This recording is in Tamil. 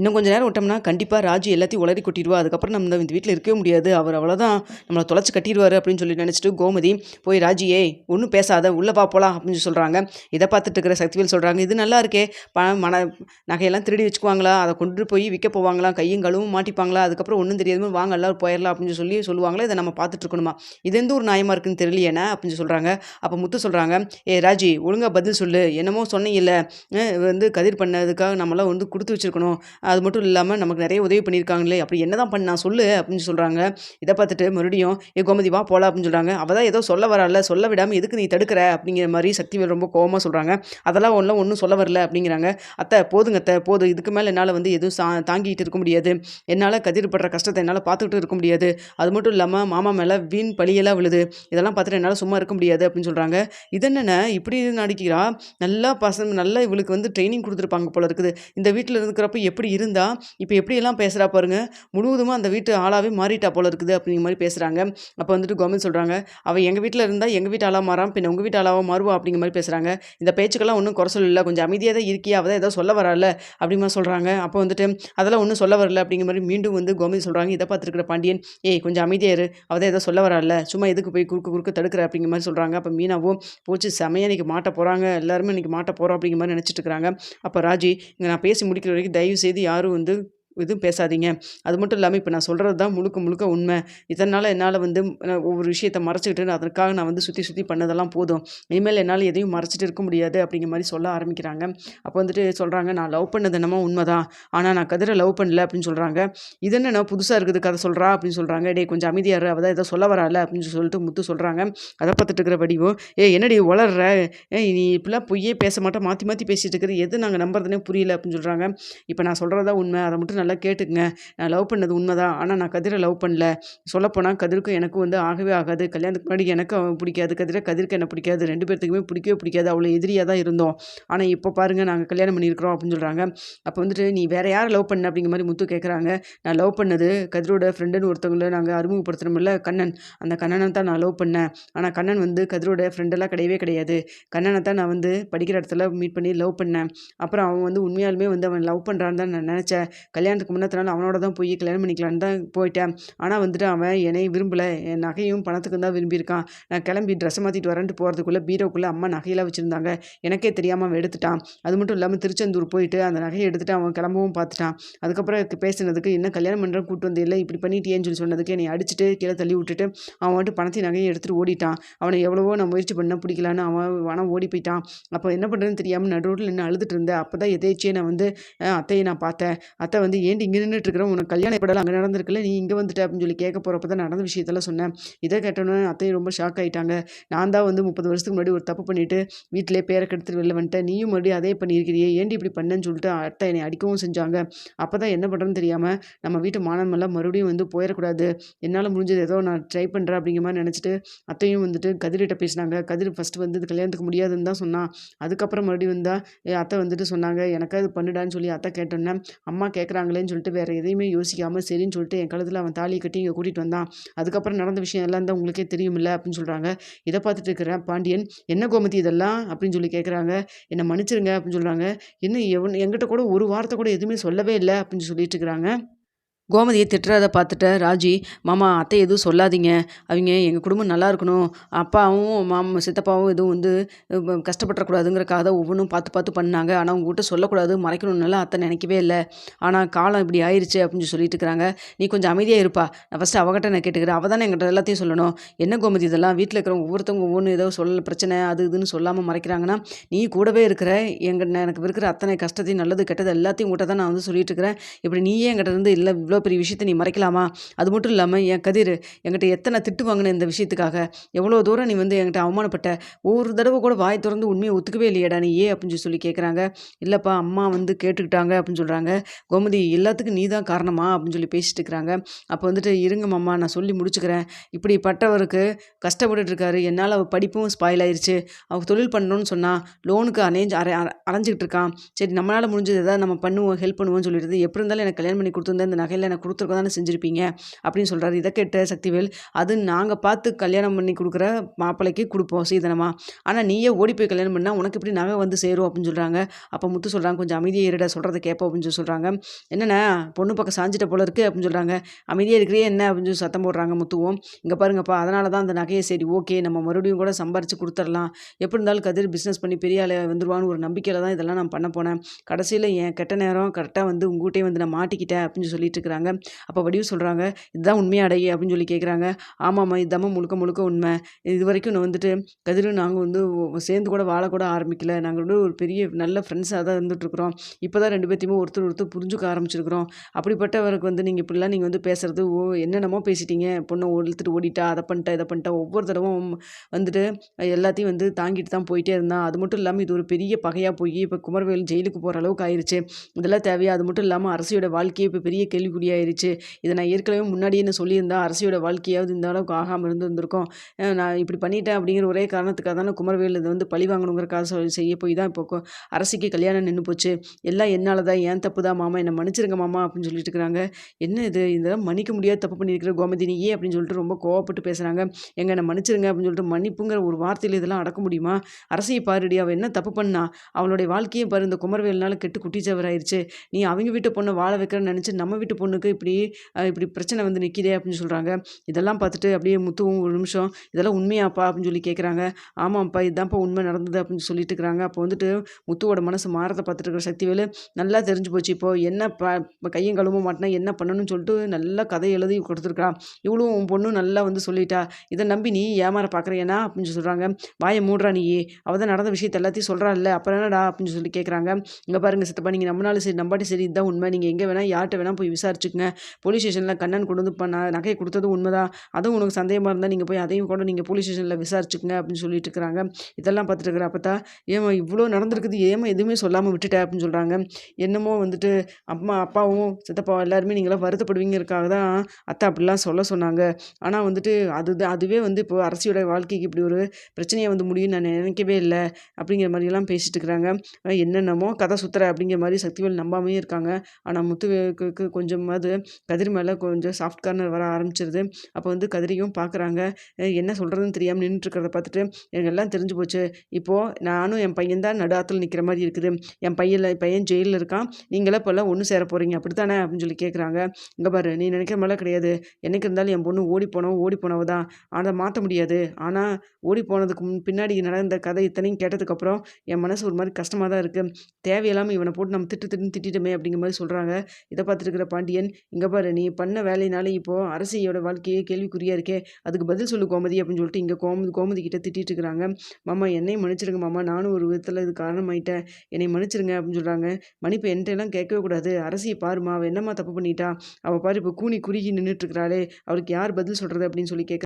இன்னும் கொஞ்ச நேரம் விட்டோம்னா கண்டிப்பாக ராஜு எல்லாத்தையும் உளறி கொட்டிடுவா. அதுக்கப்புறம் நம்ம இந்த வீட்டில் இருக்கவே முடியாது. அவர் அவ்வளோதான் நம்மளை தொலைச்சி கட்டிடுவார் அப்படின்னு சொல்லி நினச்சிட்டு கோமதி போய் ராஜி ஏய் ஒன்றும் பேசாத. உள்ளே வா அப்படின்னு சொல்கிறாங்க இதை பார்த்துட்டு இருக்கிற சக்திவேல் சொல்கிறாங்க இது நல்லா இருக்கே. பணம் மன நகையெல்லாம் திருடி வச்சுக்குவாங்களா? அதை கொண்டு போய் விற்க போவாங்களா? கையும் கழுவும் மாட்டிப்பாங்களா? அதுக்கப்புறம் ஒன்றும் தெரியாமல் வாங்க எல்லாரும் போயிடலாம் அப்படின்னு சொல்லி சொல்லுவாங்களே இதை நம்ம பார்த்துட்டு இருக்கணுமா? இது எந்த ஒரு நியாயமாக இருக்குன்னு தெரியலையேனா அப்படின்னு சொல்கிறாங்க அப்போ முத்து சொல்கிறாங்க ஏ ராஜி ஒழுங்காக பதில் சொல்லு. என்னமோ சொன்னீங்கல்ல. வந்து கதிர் பண்ணதுக்காக நம்மளாம் வந்து கொடுத்து வச்சிருக்கணும். அது மட்டும் இல்லாமல் நமக்கு நிறைய உதவி பண்ணியிருக்காங்களே அப்படி என்ன தான் பண்ணா சொல்லு அப்படின்னு சொல்கிறாங்க இதை பார்த்துட்டு மறுபடியும் ஏ கோமதி வா போகலாம் அப்படின்னு சொல்கிறாங்க அவள் தான் ஏதோ சொல்ல வரல சொல்ல விடாமல் எதுக்கு நீ தடுக்கிற அப்படிங்கிற மாதிரி சக்திவேல் ரொம்ப கோவமாக சொல்கிறாங்க அதெல்லாம் ஒன்றும் ஒன்றும் சொல்ல வரல அப்படிங்கிறாங்க. அத்தை போதுங்க அத்தை போதும். இதுக்கு மேலே என்னால் வந்து எதுவும் சா தாங்கிட்டு இருக்க முடியாது. என்னால் கதிர் படுற கஷ்டத்தை என்னால் பார்த்துக்கிட்டு இருக்க முடியாது. அது மட்டும் இல்லாமல் மாமா மேலே வீண் பழியெல்லாம் விழுது. இதெல்லாம் பார்த்துட்டு என்னால் சும்மா இருக்க முடியாது அப்படின்னு சொல்கிறாங்க இது என்னென்ன? இப்படி நடிக்கிறா? நல்லா பசங்க நல்லா இவளுக்கு வந்து ட்ரைனிங் கொடுத்துருப்பாங்க போல இருக்குது. இந்த வீட்டில் இருக்கிறப்ப எப்படி இருந்தால் இப்போ எப்படியெல்லாம் பேசுகிறா பாருங்க. முழுவதுமாக அந்த வீட்டு ஆளாகவே மாறிட்டா போல இருக்குது அப்படிங்கிற மாதிரி பேசுகிறாங்க அப்போ வந்துட்டு கோவிந்த் சொல்கிறாங்க அவள் எங்கள் வீட்டில் இருந்தால் எங்கள் வீட்டு ஆளாக மாறான் பின்ன உங்கள் வீட்டு ஆளாக மாறுவா அப்படிங்கிற மாதிரி பேசுகிறாங்க இந்த பேச்சுக்கெல்லாம் ஒன்றும் குறை சொல்லல கொஞ்சம் அமைதியாக தான் இருக்கியா அவள் தான் ஏதோ சொல்ல வரல அப்படிமா சொல்கிறாங்க அப்போ வந்துட்டு அதெல்லாம் ஒன்றும் சொல்ல வரல அப்படிங்கிற மாதிரி மீண்டும் வந்து கோவிந்த் சொல்கிறாங்க இதை பார்த்துருக்குற பாண்டியன் ஏய் கொஞ்சம் அமைதியாக இரு அவள் தான் ஏதோ சொல்ல வரல சும்மா எதுக்கு போய் குறுக்கு குறுக்க தடுக்கிற அப்படிங்கிற மாதிரி சொல்கிறாங்க அப்போ மீனாவும் போச்சு செமையாக இன்றைக்கி மாட்ட போகிறாங்க எல்லாருமே இன்றைக்கி மாட்ட போகிறோம் அப்படிங்கிற மாதிரி நினச்சிட்டு இருக்கிறாங்க அப்போ ராஜி இங்கே நான் பேசி முடிக்கிற வரைக்கும் தயவு செய்து யாரும் வந்து எதுவும் பேசாதீங்க. அது மட்டும் இல்லாமல் இப்போ நான் சொல்கிறது தான் முழுக்க முழுக்க உண்மை. இதனால் என்னால் வந்து ஒவ்வொரு விஷயத்தை மறைச்சிக்கிட்டு அதற்காக நான் வந்து சுற்றி சுற்றி பண்ணதெல்லாம் போதும். இனிமேல் என்னால் எதையும் மறைச்சிட்டு இருக்க முடியாது அப்படிங்கிற மாதிரி சொல்ல ஆரம்பிக்கிறாங்க. அப்போ வந்துட்டு சொல்கிறாங்க நான் லவ் பண்ணது என்னமோ உண்மை தான். ஆனால் நான் கதிரை லவ் பண்ணல அப்படின்னு சொல்கிறாங்க இது என்ன? புதுசாக இருக்குது கதை சொல்கிறா அப்படின்னு சொல்கிறாங்க டேய் கொஞ்சம் அமைதியாரு அவள் தான் ஏதோ சொல்ல வரால அப்படின்னு சொல்லிட்டு முத்து சொல்கிறாங்க அதை பார்த்துட்டு இருக்கிற வடிவும் ஏ என்னடி வளர்ற ஏ நீ இப்படிலாம் பொய்யே பேச மாட்டேன் மாற்றி மாற்றி பேசிகிட்டு இருக்கிறது. எது நாங்கள் நம்புறதுனே புரியல அப்படின்னு சொல்கிறாங்க இப்போ நான் சொல்கிறதா உண்மை. அதை மட்டும் நல்லா கேட்டுக்குங்க. நான் லவ் பண்ணது உண்மைதான். ஆனால் நான் கதிரை லவ் பண்ணல. சொல்லப்போனால் கதிருக்கும் எனக்கும் வந்து ஆகவே ஆகாது. கல்யாணத்துக்கு முன்னாடி எனக்கு அவன் பிடிக்காது. கதிரை கதிருக்கு என்ன பிடிக்காது. ரெண்டு பேர்த்துக்குமே பிடிக்கவே பிடிக்காது. அவ்வளோ எதிரியாக தான் இருந்தோம். ஆனால் இப்போ பாருங்கள் நாங்கள் கல்யாணம் பண்ணியிருக்கிறோம் அப்படின்னு சொல்கிறாங்க அப்போ வந்துட்டு நீ வேறு யார் லவ் பண்ண? அப்படிங்கிற மாதிரி முத்து கேட்குறாங்க நான் லவ் பண்ணது கதிரோட ஃப்ரெண்டுன்னு ஒருத்தவங்களை நாங்கள் அறிமுகப்படுத்துகிறோம்ல கண்ணன். அந்த கண்ணனை தான் நான் லவ் பண்ணேன். ஆனால் கண்ணன் வந்து கதிரோட ஃப்ரெண்டெல்லாம் கிடையவே கிடையாது. கண்ணனை தான் நான் வந்து படிக்கிற இடத்துல மீட் பண்ணி லவ் பண்ணேன். அப்புறம் அவன் வந்து உண்மையாலுமே வந்து அவன் லவ் பண்ணுறான்னு தான் நான் நினச்சேன். கல்யாணம் கல்யாணத்துக்கு முன்னத்தினால அவனோட தான் போய் கல்யாணம் பண்ணிக்கலான்னு தான் போயிட்டேன். ஆனால் வந்துட்டு அவன் என்னை விரும்பலை. என் நகையும் பணத்துக்கும் தான் விரும்பியிருக்கான். நான் கிளம்பி ட்ரெஸ்ஸை மாற்றிட்டு வரேன்ட்டு போகிறதுக்குள்ளே பீரோக்குள்ளே அம்மா நகையெல்லாம் வச்சுருந்தாங்க. எனக்கே தெரியாமல் அவன் எடுத்துட்டான். அது மட்டும் இல்லாமல் திருச்செந்தூர் போயிட்டு அந்த நகையை எடுத்துட்டு அவன் கிளம்பவும் பார்த்துட்டான். அதுக்கப்புறம் பேசினதுக்கு என்ன கல்யாணம் பண்ணுற கூட்டு வந்து இல்லை இப்படி பண்ணிட்டியேன்னு சொல்லி சொன்னதுக்கு என்னை அடிச்சுட்டு கீழே தள்ளி விட்டுட்டு அவன் வந்துட்டு பணத்தையும் நகையை எடுத்துகிட்டு ஓடிட்டான். அவனை எவ்வளவோ நான் முயற்சி பண்ண பிடிக்கலான்னு அவன் ஆனால் ஓடி போயிட்டான். அப்போ என்ன பண்ணுறதுன்னு தெரியாமல் நடுரோட்டில் நின்று அழுதுட்டு இருந்தேன். அப்போ தான் எதேச்சியே நான் வந்து அத்தையை நான் பார்த்தேன். அத்தை வந்து ஏன்டி இங்கே நின்றுட்டு இருக்கிற உனக்கு கல்யாணம் எப்படலாம் அங்கே நடந்திருக்குல்ல நீ இங்கே வந்துட்ட அப்படின்னு சொல்லி கேட்க போகிறப்ப தான் நடந்த விஷயத்தெல்லாம் சொன்னேன். இதை கேட்டோன்னே அத்தையும் ரொம்ப ஷாக் ஆகிட்டாங்க நான் தான் வந்து முப்பது வருஷத்துக்கு முன்னாடி ஒரு தப்பு பண்ணிவிட்டு வீட்டிலே பேரை கெடுத்துட்டு வெளில வந்துட்டேன். நீயும் மறுபடியும் அதே பண்ணியிருக்கிறியே. ஏன்டி இப்படி பண்ணேன்னு சொல்லிட்டு அத்தை என்னை அடிக்கவும் செஞ்சாங்க. அப்போ தான் என்ன பண்ணுறதுன்னு தெரியாமல் நம்ம வீட்டு மானமெல்லாம் மறுபடியும் வந்து போயிடக்கூடாது. என்னால் முடிஞ்சது ஏதோ நான் ட்ரை பண்ணுறேன் அப்படிங்கிற மாதிரி நினச்சிட்டு அத்தையும் வந்துட்டு கதிர்கிட்ட பேசினாங்க. கதிர் ஃபஸ்ட்டு வந்து இது கல்யாணத்துக்கு முடியாதுன்னு தான் சொன்னான். அதுக்கப்புறம் மறுபடியும் வந்தால் என் அத்தை வந்துட்டு சொன்னாங்க. எனக்காக இது பண்ணுடான்னு சொல்லி அத்தை கேட்டோன்னே அம்மா கேட்குறாங்களே கேட்குறாங்களேன்னு சொல்லிட்டு வேறு எதையுமே யோசிக்காமல் சரின்னு சொல்லிட்டு என் கழுத்தில் அவன் தாலியை கட்டி இங்கே கூட்டிகிட்டு வந்தான். அதுக்கப்புறம் நடந்த விஷயம் எல்லாம் தான் உங்களுக்கே தெரியுமில்ல அப்படின்னு சொல்கிறாங்க இதை பார்த்துட்டு இருக்கிறேன் பாண்டியன். என்ன கோமதி இதெல்லாம்? அப்படின்னு சொல்லி கேட்குறாங்க என்னை மன்னிச்சிருங்க அப்படின்னு சொல்கிறாங்க இன்னும் எவன் என்கிட்ட கூட ஒரு வார்த்தை கூட எதுவுமே சொல்லவே இல்லை அப்படின்னு சொல்லிட்டு இருக்கிறாங்க. கோமதியை திட்டுறதை பார்த்துட்ட ராஜி மாமா அத்தை எதுவும் சொல்லாதீங்க. அவங்க எங்கள் குடும்பம் நல்லா இருக்கணும். அப்பாவும் மாம் சித்தப்பாவும் எதுவும் வந்து கஷ்டப்பட்டுறக்கூடாதுங்கிறக்காக ஒவ்வொன்றும் பார்த்து பார்த்து பண்ணாங்க. ஆனால் உங்ககிட்ட சொல்லக்கூடாது. மறைக்கணும்னால அத்தை நினைக்கவே இல்லை. ஆனால் காலம் இப்படி ஆயிடுச்சு அப்படின்னு சொல்லிட்டு இருக்கிறாங்க. நீ கொஞ்சம் அமைதியாக இருப்பா. நான் ஃபஸ்ட்டு அவகிட்ட நான் கேட்டுக்கிறேன். அவள் தானே எங்கிட்ட எல்லாத்தையும் சொல்லணும். என்ன கோமதி இதெல்லாம்? வீட்டில் இருக்கிறவங்க ஒவ்வொருத்தவங்க ஒவ்வொன்று ஏதோ சொல்ல பிரச்சனை அது இதுன்னு சொல்லாமல் மறைக்கிறாங்கன்னா நீ கூடவே இருக்கிற எங்கள் எனக்கு இருக்கிற அத்தனை கஷ்டத்தையும் நல்லது கெட்டது எல்லாத்தையும் உங்கள்கிட்ட தான் நான் வந்து சொல்லிட்டு இருக்கிறேன். இப்படி நீயே எங்கிட்ட இருந்து இல்லை இவ்வளோ பெரிய விஷயத்தை நீ மறைக்கலாமா? அது மட்டும் இல்லாமல் என் கதிர் என்கிட்ட எத்தனை திட்டு வாங்கின இந்த விஷயத்துக்காக? எவ்வளோ தூரம் நீ வந்து என்கிட்ட அவமானப்பட்ட ஒவ்வொரு தடவை கூட வாய் திறந்து உண்மையை ஒத்துக்கவே இல்லையாடா நீ ஏன் அப்படின்னு சொல்லி கேட்குறாங்க இல்லைப்பா அம்மா வந்து கேட்டுக்கிட்டாங்க அப்படின்னு சொல்கிறாங்க கோமதி எல்லாத்துக்கும் நீ தான் காரணமா அப்படின்னு சொல்லி பேசிட்டு இருக்கிறாங்க. அப்போ வந்துட்டு இருங்க மாமா நான் சொல்லி முடிச்சுக்கிறேன். இப்படிப்பட்டவருக்கு கஷ்டப்பட்டுட்டு இருக்காரு. என்னால் அவள் படிப்பும் ஸ்பாயில் ஆயிடுச்சு அவள் தொழில் பண்ணணும்னு சொன்னால் லோனுக்கு அலைஞ்சு அரை அரைஞ்சிக்கிட்டு இருக்கான். சரி நம்மளால் முடிஞ்சது எதாவது நம்ம பண்ணுவோம் ஹெல்ப் பண்ணுவோம்னு சொல்லிடுது எப்படி இருந்தாலும் எனக்கு கல்யாணம் பண்ணி கொடுத்துருந்தா இந்த நகையில் எனக்கு கொடுத்துருக்க தானே செஞ்சுருப்பீங்க? அப்படின்னு சொல்கிறாரு இதை கேட்ட சக்திவேல் அது நாங்கள் பார்த்து கல்யாணம் பண்ணி கொடுக்குற மாப்பிள்ளைக்கு கொடுப்போம் சீதனமா. ஆனால் நீயே ஓடி போய் கல்யாணம் பண்ணால் உனக்கு எப்படி நகை வந்து சேரும்? அப்படின்னு சொல்கிறாங்க அப்போ முத்து சொல்கிறாங்க கொஞ்சம் அமைதியாக இருட சொல்கிறத கேட்போம் அப்படின்னு சொல்லி சொல்கிறாங்க என்னென்ன பொண்ணு பக்கம் சாஞ்சிட்ட போல இருக்குது அப்படின்னு சொல்கிறாங்க அமைதியாக இருக்கிறே என்ன? அப்படின்னு சொல்லி சத்தம் போடுறாங்க முத்துவோம். இங்கே பாருங்கப்பா அதனால தான் அந்த நகையை சரி ஓகே நம்ம மறுபடியும் கூட சம்பாரித்து கொடுத்துடலாம். எப்படி இருந்தாலும் கதிர் பிஸ்னஸ் பண்ணி பெரிய ஆளை வந்துருவான்னு ஒரு நம்பிக்கையில் தான் இதெல்லாம் நான் பண்ண போனேன். கடைசியில் என் கெட்ட நேரம் கரெக்டாக வந்து உங்ககிட்டே வந்து நான் மாட்டிக்கிட்டேன் அப்படின்னு சொல்லிட்டு இருக்கிறாங்க. அப்போ வடிவு சொல்கிறாங்க இதுதான் உண்மையாடையே அப்படின்னு சொல்லி கேட்குறாங்க ஆமாம்மா இதுதான் முழுக்க முழுக்க உண்மை. இது வரைக்கும் நான் வந்துட்டு கதிரும் நாங்கள் வந்து சேர்ந்து கூட வாழக்கூட ஆரம்பிக்கல. நாங்கள் வந்து ஒரு பெரிய நல்ல ஃப்ரெண்ட்ஸாக தான் இருந்துகிட்ருக்குறோம் இப்போ தான் ரெண்டு பேர்த்தையுமே ஒருத்தர் ஒருத்தர் புரிஞ்சுக்க ஆரம்பிச்சிருக்கிறோம். அப்படிப்பட்டவருக்கு வந்து நீங்கள் இப்படிலாம் நீங்கள் வந்து பேசுகிறது ஓ என்னென்னமோ பேசிட்டீங்க. பொண்ணை ஒழுத்துட்டு ஓடிட்டா அதை பண்ணிட்டா இதை பண்ணிட்டா ஒவ்வொரு தடவும் வந்துட்டு எல்லாத்தையும் வந்து தாங்கிட்டு தான் போயிட்டே இருந்தான். அது மட்டும் இல்லாமல் இது ஒரு பெரிய பகையாக போய் இப்போ குமரவேல் ஜெயிலுக்கு போகிற அளவுக்கு ஆயிடுச்சு இதெல்லாம் தேவையா? அது மட்டும் இல்லாமல் அரசியோட வாழ்க்கையை இப்போ பெரிய ஆயிடுச்சு இதை நான் ஏற்கனவே முன்னாடியே என்ன சொல்லியிருந்தா அரசியோட வாழ்க்கையாவது இந்த அளவுக்கு ஆகாமல் இருந்திருந்திருக்கும் நான் இப்படி பண்ணிட்டேன் அப்படிங்கிற ஒரே காரணத்துக்காக தானே குமரவேல் இதை வந்து பழி வாங்கணுங்கிறக்காக சொல்லி செய்ய போய் தான் இப்போ அரசிக்கு கல்யாணம் நின்று போச்சு. எல்லாம் என்னால் தான் ஏன் தப்பு தான் மாமா? என்னை மன்னிச்சிருங்க மாமா அப்படின்னு சொல்லிட்டு இருக்கிறாங்க. என்ன இது? இதெல்லாம் மன்னிக்க முடியாத தப்பு பண்ணியிருக்கிற கோமதினியே ஏன் அப்படின்னு சொல்லிட்டு ரொம்ப கோவப்பட்டு பேசுகிறாங்க எங்க என்னை மன்னிச்சிருங்க அப்படின்னு சொல்லிட்டு மன்னிப்புங்கிற ஒரு வார்த்தையில் இதெல்லாம் அடக்க முடியுமா? அரசியை பாருடி அவள் என்ன தப்பு பண்ணா? அவளுடைய வாழ்க்கையை பாரு இந்த குமரவேல்னால கெட்டு குட்டிச்சவராயிருச்சு. நீ அவங்க வீட்டு பொண்ணை வாழ வைக்கிறேன்னு நினச்சி நம்ம வீட்டு பொண்ணு பொண்ணுக்கு இப்படி இப்படி பிரச்சனை வந்து நிற்கிதே அப்படின்னு சொல்கிறாங்க இதெல்லாம் பார்த்துட்டு அப்படியே முத்துவும் ஒரு நிமிஷம் இதெல்லாம் உண்மையாப்பா? அப்படின்னு சொல்லி கேட்குறாங்க ஆமாம்ப்பா இதுதான்ப்பா உண்மை நடந்தது அப்படின்னு சொல்லிட்டு இருக்கிறாங்க. அப்போ வந்துட்டு முத்துவோட மனசு மாறதை பார்த்துட்டு இருக்கிற சக்திவேலு நல்லா தெரிஞ்சு போச்சு இப்போ என்ன ப கையும் கழுவ மாட்டினா என்ன பண்ணணும்னு சொல்லிட்டு நல்லா கதை எழுதி கொடுத்துருக்கா. இவளும் உன் பொண்ணும் நல்லா வந்து சொல்லிட்டா. இதை நம்பி நீ ஏமாற பார்க்குறியனா அப்படின்னு சொல்கிறாங்க வாயை மூடுறா நீயே அவள் தான் நடந்த விஷயத்தை எல்லாத்தையும் சொல்கிறா இல்லை அப்புறம் என்னடா? அப்படின்னு சொல்லி கேட்குறாங்க இங்கே பாருங்கள் சித்தப்பா நீங்கள் நம்மளாலும் சரி நம்பாட்டி சரி இதுதான் உண்மை. நீங்கள் எங்கே வேணால் யார்கிட்ட வேணால் போய் விசாரி விசாரிச்சுக்கங்க போலீஸ் ஸ்டேஷனில் கண்ணன் கொண்டு வந்து பண்ண நகையை கொடுத்தது உண்மைதான். அதுவும் உனக்கு சந்தேகமாக இருந்தால் நீங்கள் போய் அதையும் கூட நீங்கள் போலீஸ் ஸ்டேஷனில் விசாரிச்சுக்கங்க அப்படின்னு சொல்லிட்டு இருக்கிறாங்க. இதெல்லாம் பார்த்துட்டு இருக்கிற அப்பத்தா ஏமா இவ்வளோ நடந்திருக்குது ஏமா எதுவுமே சொல்லாமல் விட்டுட்டேன் அப்படின்னு சொல்கிறாங்க என்னமோ வந்துட்டு அம்மா அப்பாவும் சித்தப்பா எல்லாருமே நீங்களாம் வருத்தப்படுவீங்கிறதுக்காக தான். அத்தை அப்படிலாம் சொல்ல சொன்னாங்க. ஆனால் வந்துட்டு அது அதுவே வந்து இப்போ அரசியோட வாழ்க்கைக்கு இப்படி ஒரு பிரச்சனையை வந்து முடியும் நான் நினைக்கவே இல்லை அப்படிங்கிற மாதிரியெல்லாம் பேசிட்டு இருக்கிறாங்க. என்னென்னமோ கதை சுத்துற அப்படிங்கிற மாதிரி சக்திவேல் நம்பாமையும் இருக்காங்க. ஆனால் முத்துவேக்கு அது கதிர் மேலே கொஞ்சம் சாஃப்ட் கார்னர் வர ஆரம்பிச்சிருது. அப்போ வந்து கதிரியும் பார்க்குறாங்க. என்ன சொல்கிறதுன்னு தெரியாமல் நின்றுட்டுருக்கிறத பார்த்துட்டு எனக்கு எல்லாம் தெரிஞ்சு போச்சு. இப்போது நானும் என் பையன் தான் நடு நிற்கிற மாதிரி இருக்குது. என் பையன் பையன் ஜெயிலில் இருக்கான். நீங்களே இப்போல்லாம் ஒன்று சேர போகிறீங்க அப்படி தானே அப்படின்னு சொல்லி கேட்குறாங்க இங்கே பாரு நீ நினைக்கிற மாதிரிலாம் கிடையாது. என்னைக்கு இருந்தாலும் என் பொண்ணு ஓடி போனோம் ஓடி போனவ தான். அதை மாற்ற முடியாது. ஆனால் ஓடி போனதுக்கு முன் பின்னாடி நடந்த கதை இத்தனையும் கேட்டதுக்கப்புறம் என் மனசு ஒரு மாதிரி கஷ்டமாக தான் இருக்குது தேவையில்லாமல் இவனை போட்டு நம்ம திட்டு திட்டு திட்டமே அப்படிங்கிற மாதிரி சொல்கிறாங்க இதை பார்த்துருக்குற பாண்டிய பாண்டியன் இங்கே பாரு நீ பண்ண வேலையினாலே இப்போது அரசியோட வாழ்க்கையே கேள்விக்குறியாக இருக்கே. அதுக்கு பதில் சொல்லு கோமதி அப்படின்னு சொல்லிட்டு இங்கே கோமதி கோமதி கிட்ட திட்டிட்டு இருக்கிறாங்க. மாமா என்னையும் மன்னிச்சிருங்க மாமா நானும் ஒரு விதத்தில் இது காரணமாயிட்டேன். என்னை மன்னிச்சிருங்க அப்படின்னு சொல்கிறாங்க மன்னிப்பு என்கிட்டலாம் கேட்கவே கூடாது. அரசியை பாருமா அவள் என்னம்மா தப்பு பண்ணிட்டா? அவள் பாரு இப்போ கூனி குறுகி நின்றுட்டுருக்கிறாளே அவளுக்கு யார் பதில் சொல்கிறது அப்படின்னு சொல்லி கேட்க